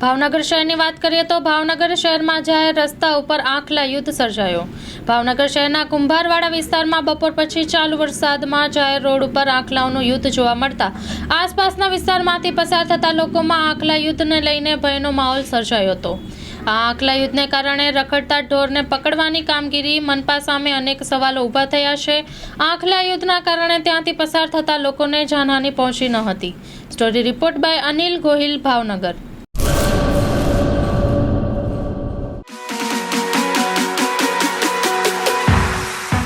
ભાવનગર શહેરની વાત કરીએ તો ભાવનગર શહેરમાં જાહેર રસ્તા ઉપર આંખલા યુદ્ધ સર્જાયો. ભાવનગર શહેરના કુંભારવાડા વિસ્તારમાં બપોર પછી ચાલુ વરસાદમાં જાહેર રોડ ઉપર આંખલાઓનું યુદ્ધ જોવા મળતા આસપાસના વિસ્તારમાંથી પસાર થતા લોકોમાં આંખલા યુદ્ધને લઈને ભયનો માહોલ સર્જાયો હતો. આ આંખલા યુદ્ધને કારણે રખડતા ઢોરને પકડવાની કામગીરી મનપા સામે અનેક સવાલો ઊભા થયા છે. આંખલા યુદ્ધના કારણે ત્યાંથી પસાર થતા લોકોને જાનહાની પહોંચી ન હતી. Story report by Anil Gohil, Bhavnagar.